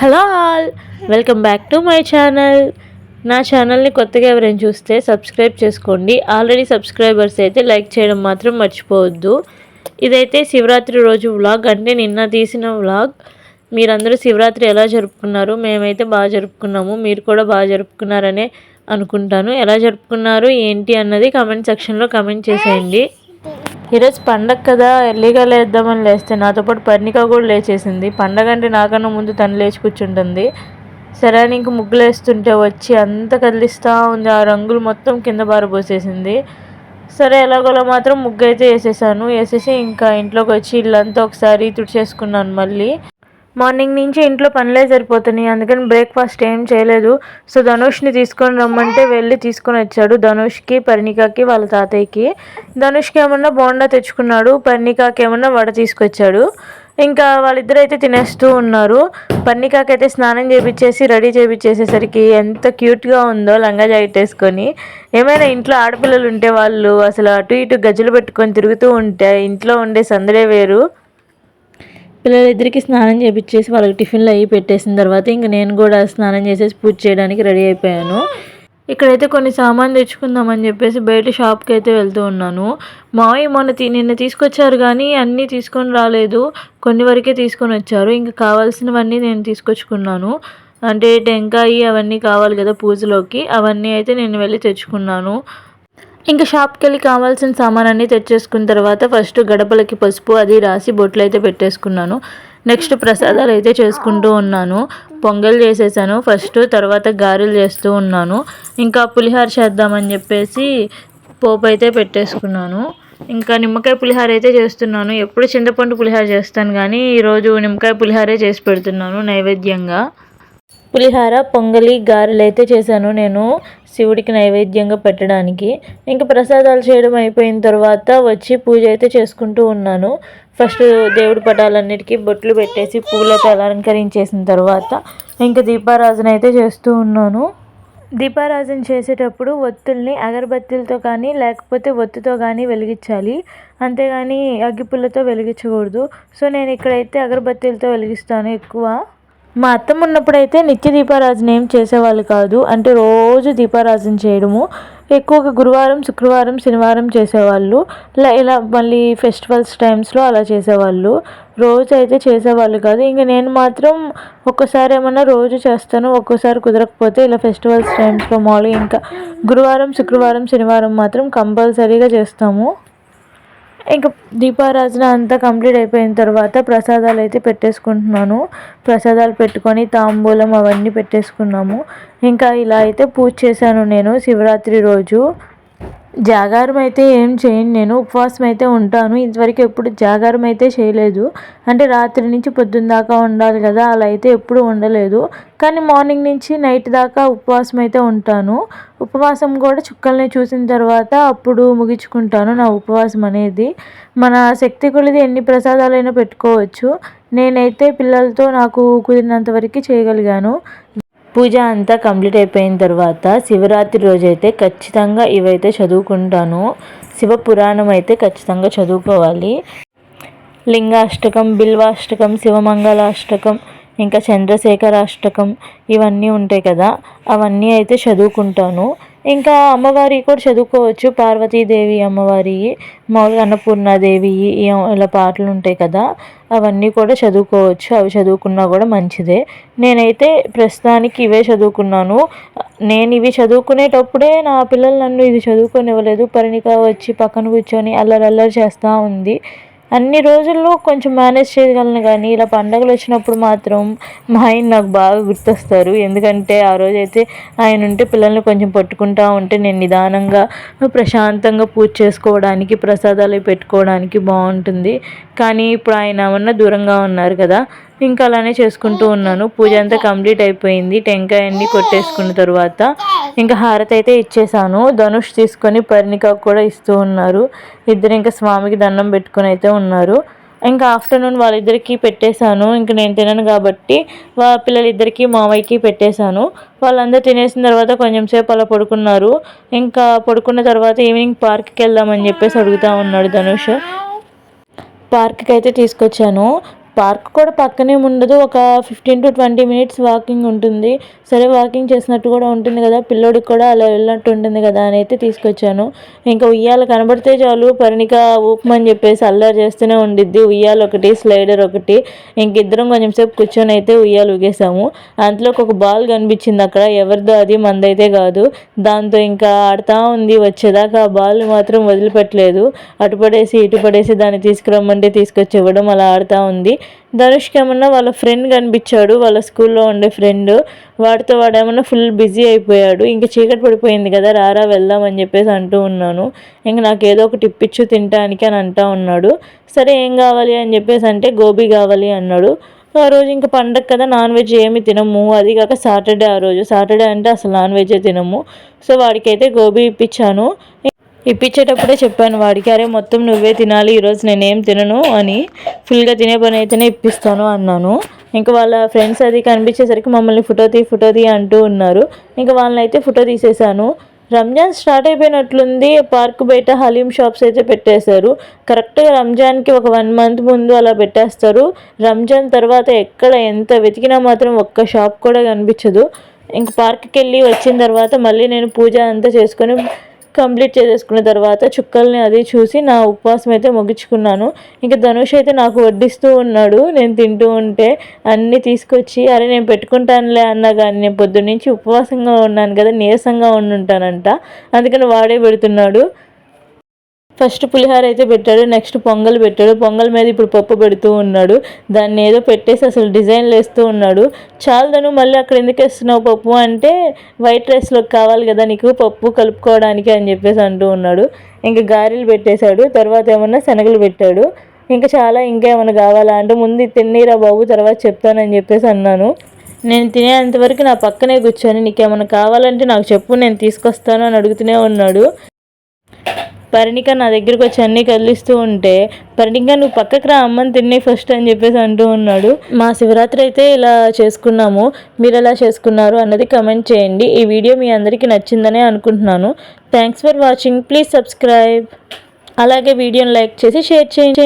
Hello all welcome back to my channel. నా ఛానల్ని కొత్తగా ఎవరైనా చూస్తే సబ్స్క్రైబ్ చేసుకోండి. ఆల్రెడీ సబ్స్క్రైబర్స్ అయితే లైక్ చేయడం మాత్రం మర్చిపోవద్దు. ఇదైతే శివరాత్రి రోజు వ్లాగ్ అంటే నిన్న తీసిన వ్లాగ్. మీరందరూ శివరాత్రి ఎలా జరుపుకున్నారు మేమైతే బాగా జరుపుకున్నాము. మీరు కూడా బాగా జరుపుకున్నారనే అనుకుంటాను. ఎలా జరుపుకున్నారు ఏంటి అన్నది కామెంట్ సెక్షన్లో కామెంట్ చేసేయండి. ఈరోజు పండగ కదా ఎర్లీగా లేద్దామని లేస్తే నాతో పాటు పర్ణిక కూడా లేచేసింది. పండగ అంటే నాకన్నా ముందు తను లేచి కూర్చుంటుంది. సరే అని ఇంక ముగ్గులు వేస్తుంటే వచ్చి అంత కదిలిస్తూ ఉంది. ఆ రంగులు మొత్తం కింద బారబోసేసింది సరే ఎలాగోలా మాత్రం ముగ్గు అయితే వేసేసాను. వేసేసి ఇంకా ఇంట్లోకి వచ్చి ఇల్లంతా ఒకసారి తుడిచేసుకున్నాను మళ్ళీ. మార్నింగ్ నుంచి ఇంట్లో పనులే సరిపోతున్నాయి. అందుకని బ్రేక్ఫాస్ట్ ఏం చేయలేదు. సో ధనుష్ని తీసుకొని రమ్మంటే వెళ్ళి తీసుకొని వచ్చాడు. ధనుష్కి పర్ణికాకి వాళ్ళ తాతయ్యకి. ధనుష్కి ఏమన్నా బోండా తెచ్చుకున్నాడు. పర్ణికాకి ఏమన్నా వడ తీసుకొచ్చాడు. ఇంకా వాళ్ళిద్దరు అయితే తినేస్తూ ఉన్నారు. పన్నికాకైతే స్నానం చేపించేసి రెడీ చేపించేసేసరికి ఎంత క్యూట్గా ఉందో లంగా జాకెట్ వేసుకొని. ఏమైనా ఇంట్లో ఆడపిల్లలు ఉంటే వాళ్ళు అసలు అటు ఇటు గజ్జలు పెట్టుకొని తిరుగుతూ ఉంటే ఇంట్లో ఉండే సందడే వేరు. పిల్లలిద్దరికి స్నానం చేపించేసి వాళ్ళకి టిఫిన్లు అవి పెట్టేసిన తర్వాత ఇంక నేను కూడా స్నానం చేసేసి పూజ చేయడానికి రెడీ అయిపోయాను. ఇక్కడైతే కొన్ని సామాన్ తెచ్చుకుందామని చెప్పేసి బయట షాప్కి అయితే వెళ్తూ ఉన్నాను. మావయ్య మొన్న నిన్న తీసుకొచ్చారు కానీ అన్నీ తీసుకొని రాలేదు. కొన్ని వరకే తీసుకొని వచ్చారు. ఇంకా కావాల్సినవన్నీ నేను తీసుకొచ్చుకున్నాను. అంటే టెంకాయ అవన్నీ కావాలి కదా పూజలోకి. అవన్నీ అయితే నేను వెళ్ళి తెచ్చుకున్నాను. ఇంకా షాప్కి వెళ్ళి కావాల్సిన సామాన్ అన్నీ తెచ్చేసుకున్న తర్వాత ఫస్ట్ గడపలకి పసుపు అది రాసి బొట్లు అయితే పెట్టేసుకున్నాను. నెక్స్ట్ ప్రసాదాలు అయితే చేసుకుంటూ ఉన్నాను. పొంగల్ చేసేసాను. ఫస్ట్ తర్వాత గారెలు చేస్తూ ఉన్నాను. ఇంకా పులిహార చేద్దామని చెప్పేసి పోపు అయితే పెట్టేసుకున్నాను. ఇంకా నిమ్మకాయ పులిహార అయితే చేస్తున్నాను. ఎప్పుడు చింతపండు పులిహార చేస్తాను కానీ ఈరోజు నిమ్మకాయ పులిహారే చేసి పెడుతున్నాను నైవేద్యంగా. పులిహార పొంగలి గారెలు అయితే చేశాను నేను శివుడికి నైవేద్యంగా పెట్టడానికి. ఇంకా ప్రసాదాలు చేయడం అయిపోయిన తర్వాత వచ్చి పూజ అయితే చేసుకుంటూ ఉన్నాను. ఫస్ట్ దేవుడి పటాలన్నిటికీ బొట్లు పెట్టేసి పూలతో అలంకరించేసిన తర్వాత ఇంకా దీపారాజన అయితే చేస్తూ ఉన్నాను. దీపారాజన చేసేటప్పుడు ఒత్తుల్ని అగరబత్తులతో కానీ లేకపోతే ఒత్తితో కానీ వెలిగించాలి. అంతేగాని అగ్గిపుల్లతో వెలిగించకూడదు. సో నేను ఇక్కడైతే అగరబత్తులతో వెలిగిస్తాను ఎక్కువ. మా అత్తమ్మ ఉన్నప్పుడైతే నిత్య దీపారాజన ఏం చేసేవాళ్ళు కాదు. అంటే రోజు దీపారాజన చేయడము. ఎక్కువగా గురువారం శుక్రవారం శనివారం చేసేవాళ్ళు. ఇలా ఇలా మళ్ళీ ఫెస్టివల్స్ టైమ్స్లో అలా చేసేవాళ్ళు. రోజు అయితే చేసేవాళ్ళు కాదు. ఇంక నేను మాత్రం ఒక్కసారి ఏమన్నా రోజు చేస్తాను ఒక్కోసారి కుదరకపోతే ఇలా ఫెస్టివల్స్ టైమ్స్లో మామూలుగా ఇంకా గురువారం శుక్రవారం శనివారం మాత్రం కంపల్సరీగా చేస్తాము. ఇంకా దీపారాధన అంతా కంప్లీట్ అయిపోయిన తర్వాత ప్రసాదాలు అయితే పెట్టేసుకుంటున్నాను. ప్రసాదాలు పెట్టుకొని తాంబూలం అవన్నీ పెట్టేసుకున్నాము. ఇంకా ఇలా అయితే పూజ చేశాను నేను శివరాత్రి రోజు. జాగారం అయితే ఏం చేయను. నేను ఉపవాసం అయితే ఉంటాను. ఇంతవరకు ఎప్పుడు జాగారం అయితే చేయలేదు. అంటే రాత్రి నుంచి పొద్దున్న దాకా ఉండాలి కదా అలా అయితే ఎప్పుడు ఉండలేదు. కానీ మార్నింగ్ నుంచి నైట్ దాకా ఉపవాసం అయితే ఉంటాను. ఉపవాసం కూడా చుక్కల్ని చూసిన తర్వాత అప్పుడు ముగించుకుంటాను నా ఉపవాసం అనేది. మన శక్తి కొలిది ఎన్ని ప్రసాదాలైనా పెట్టుకోవచ్చు. నేనైతే పిల్లలతో నాకు కుదిరినంత వరకు చేయగలిగాను. పూజ అంతా కంప్లీట్ అయిపోయిన తర్వాత శివరాత్రి రోజైతే ఖచ్చితంగా ఇవైతే చదువుకుంటాను. శివ పురాణం అయితే ఖచ్చితంగా చదువుకోవాలి. లింగాష్టకం బిల్వాష్టకం శివమంగళాష్టకం ఇంకా చంద్రశేఖరాష్టకం ఇవన్నీ ఉంటాయి కదా అవన్నీ అయితే చదువుకుంటాను. ఇంకా అమ్మవారి కూడా చదువుకోవచ్చు. పార్వతీదేవి అమ్మవారి మామూలుగా అన్నపూర్ణాదేవి ఇలా పాటలు ఉంటాయి కదా అవన్నీ కూడా చదువుకోవచ్చు. అవి చదువుకున్నా కూడా మంచిదే. నేనైతే ప్రస్తుతానికి ఇవే చదువుకున్నాను. నేను ఇవి చదువుకునేటప్పుడే నా పిల్లలు నన్ను ఇది చదువుకొని ఇవ్వలేదు పరిణిక వచ్చి పక్కన కూర్చొని అల్లరి అల్లరి చేస్తూ ఉంది. అన్ని రోజుల్లో కొంచెం మేనేజ్ చేయగలను కానీ ఇలా పండగలు వచ్చినప్పుడు మాత్రం మా ఆయన నాకు బాగా గుర్తొస్తారు. ఎందుకంటే ఆ రోజైతే ఆయన ఉంటే పిల్లల్ని కొంచెం పట్టుకుంటా ఉంటే నేను నిదానంగా ప్రశాంతంగా పూజ చేసుకోవడానికి ప్రసాదాలు పెట్టుకోవడానికి బాగుంటుంది. కానీ ఇప్పుడు ఆయన ఏమన్నా దూరంగా ఉన్నారు కదా ఇంకా అలానే చేసుకుంటూ ఉన్నాను. పూజ అంతా కంప్లీట్ అయిపోయింది. టెంకాయ అన్నీ కొట్టేసుకున్న తర్వాత ఇంకా హారతి అయితే ఇచ్చేసాను. ధనుష్ తీసుకొని పరిణిక కూడా ఇస్తూ ఉన్నారు. ఇద్దరు ఇంకా స్వామికి దండం పెట్టుకుని అయితే ఉన్నారు. ఇంకా ఆఫ్టర్నూన్ వాళ్ళిద్దరికీ పెట్టేశాను. ఇంకా నేను తినను కాబట్టి వాళ్ళ పిల్లలిద్దరికి మావయ్యకి పెట్టేశాను. వాళ్ళందరూ తినేసిన తర్వాత కొంచెం సేపు అలా పడుకున్నారు. ఇంకా పడుకున్న తర్వాత ఈవినింగ్ పార్క్కి వెళ్దామని చెప్పేసి అడుగుతూ ఉన్నాడు ధనుష్. పార్క్కి అయితే తీసుకొచ్చాను. పార్క్ కూడా పక్కనే ఉండదు. ఒక fifteen to twenty minutes walking ఉంటుంది. సరే వాకింగ్ చేసినట్టు కూడా ఉంటుంది కదా. పిల్లోడికి కూడా అలా వెళ్ళినట్టు ఉంటుంది కదా అని అయితే తీసుకొచ్చాను. ఇంకా ఉయ్యాల కనబడితే చాలు. పరిణిక ఊపమని చెప్పేసి అల్లరి చేస్తూనే ఉండిద్ది. ఉయ్యాల ఒకటి స్లైడర్ ఒకటి. ఇంక ఇద్దరం కొంచెం సేపు కూర్చొని అయితే ఉయ్యాలు ఊగేసాము. అందులో ఒక బాల్ కనిపించింది అక్కడ. ఎవరిదో అది మందైతే కాదు. దాంతో ఇంకా ఆడుతూ ఉంది. వచ్చేదాకా ఆ బాల్ మాత్రం వదిలిపెట్టలేదు. అటు పడేసి ఇటు పడేసి దాన్ని తీసుకురమ్మంటే తీసుకొచ్చి ఇవ్వడం అలా ఆడుతూ ఉంది. ధనుష్కి ఏమన్నా వాళ్ళ ఫ్రెండ్ కనిపించాడు వాళ్ళ స్కూల్లో ఉండే ఫ్రెండ్ వాడితో వాడు ఏమన్నా ఫుల్ బిజీ అయిపోయాడు ఇంకా చీకటి పడిపోయింది కదా రారా వెళ్దాం అని చెప్పేసి అంటూ ఉన్నాను. ఇంక నాకు ఏదో ఒకటి ఇప్పించు తినడానికి అని అంటూ ఉన్నాడు. సరే ఏం కావాలి అని చెప్పేసి అంటే గోబీ కావాలి అన్నాడు. ఆ రోజు ఇంకా పండగ కదా నాన్ వెజ్ ఏమి తినము. అది కాక సాటర్డే ఆ రోజు. సాటర్డే అంటే అసలు నాన్ వెజ్ తినము. సో వాడికైతే గోబీ ఇప్పించాను. ఇప్పించేటప్పుడే చెప్పాను వాడికి అరే మొత్తం నువ్వే తినాలి ఈరోజు నేనేం తినను అని. ఫుల్గా తినే పని అయితేనే ఇప్పిస్తాను అన్నాను. ఇంకా వాళ్ళ ఫ్రెండ్స్ అది కనిపించేసరికి మమ్మల్ని ఫోటో తీ ఫోటో తీ అంటూ ఉన్నారు. ఇంకా వాళ్ళని అయితే ఫోటో తీసేశాను రంజాన్ స్టార్ట్ అయిపోయినట్లుంది. పార్క్ బయట హలీం షాప్స్ అయితే పెట్టేశారు. కరెక్ట్గా రంజాన్కి ఒక వన్ మంత్ ముందు అలా పెట్టేస్తారు. రంజాన్ తర్వాత ఎక్కడ ఎంత వెతికినా మాత్రం ఒక్క షాప్ కూడా కనిపించదు. ఇంక పార్క్కి వెళ్ళి వచ్చిన తర్వాత మళ్ళీ నేను పూజ అంతా చేసుకొని కంప్లీట్ చేసేసుకున్న తర్వాత చుక్కల్ని అది చూసి నా ఉపవాసం అయితే ముగించుకున్నాను. ఇంకా ధనుష్ అయితే నాకు వడ్డిస్తూ ఉన్నాడు. నేను తింటూ ఉంటే అన్నీ తీసుకొచ్చి అరే నేను పెట్టుకుంటానులే అన్నా కానీ నేను పొద్దున్నుంచి ఉపవాసంగా ఉన్నాను కదా నీరసంగా ఉండుంటానంట. అందుకని వాడే పెడుతున్నాడు. ఫస్ట్ పులిహార అయితే పెట్టాడు నెక్స్ట్ పొంగల్ పెట్టాడు. పొంగల్ మీద ఇప్పుడు పప్పు పెడుతూ ఉన్నాడు. దాన్ని ఏదో పెట్టేసి అసలు డిజైన్లు వేస్తూ ఉన్నాడు. చాలదను మళ్ళీ అక్కడ ఎందుకు వేస్తున్నావు పప్పు అంటే వైట్ రైస్లోకి కావాలి కదా నీకు పప్పు కలుపుకోవడానికి అని చెప్పేసి అంటూ ఉన్నాడు. ఇంకా గారెలు పెట్టేశాడు తర్వాత ఏమన్నా శనగలు పెట్టాడు. ఇంకా చాలా ఇంకా ఏమైనా కావాలా అంటే ముందు తిన్నీరా బాబు తర్వాత చెప్తానని చెప్పేసి అన్నాను. నేను తినేంతవరకు నా పక్కనే కూర్చొని నీకేమైనా కావాలంటే నాకు చెప్పు నేను తీసుకొస్తాను అని అడుగుతూనే ఉన్నాడు. పరిణిక నా దగ్గరికి వచ్చి అన్నీ కదిలిస్తూ ఉంటే పరిణిక నువ్వు పక్కకు రా అమ్మని తిన్నాయి ఫస్ట్ అని చెప్పేసి అంటూ ఉన్నాడు. మా శివరాత్రి అయితే ఇలా చేసుకున్నాము. మీరు ఎలా చేసుకున్నారు అన్నది కమెంట్ చేయండి. ఈ వీడియో మీ అందరికీ నచ్చిందనే అనుకుంటున్నాను. Thanks for watching please subscribe అలాగే వీడియోని లైక్ చేసి షేర్ చేయండి.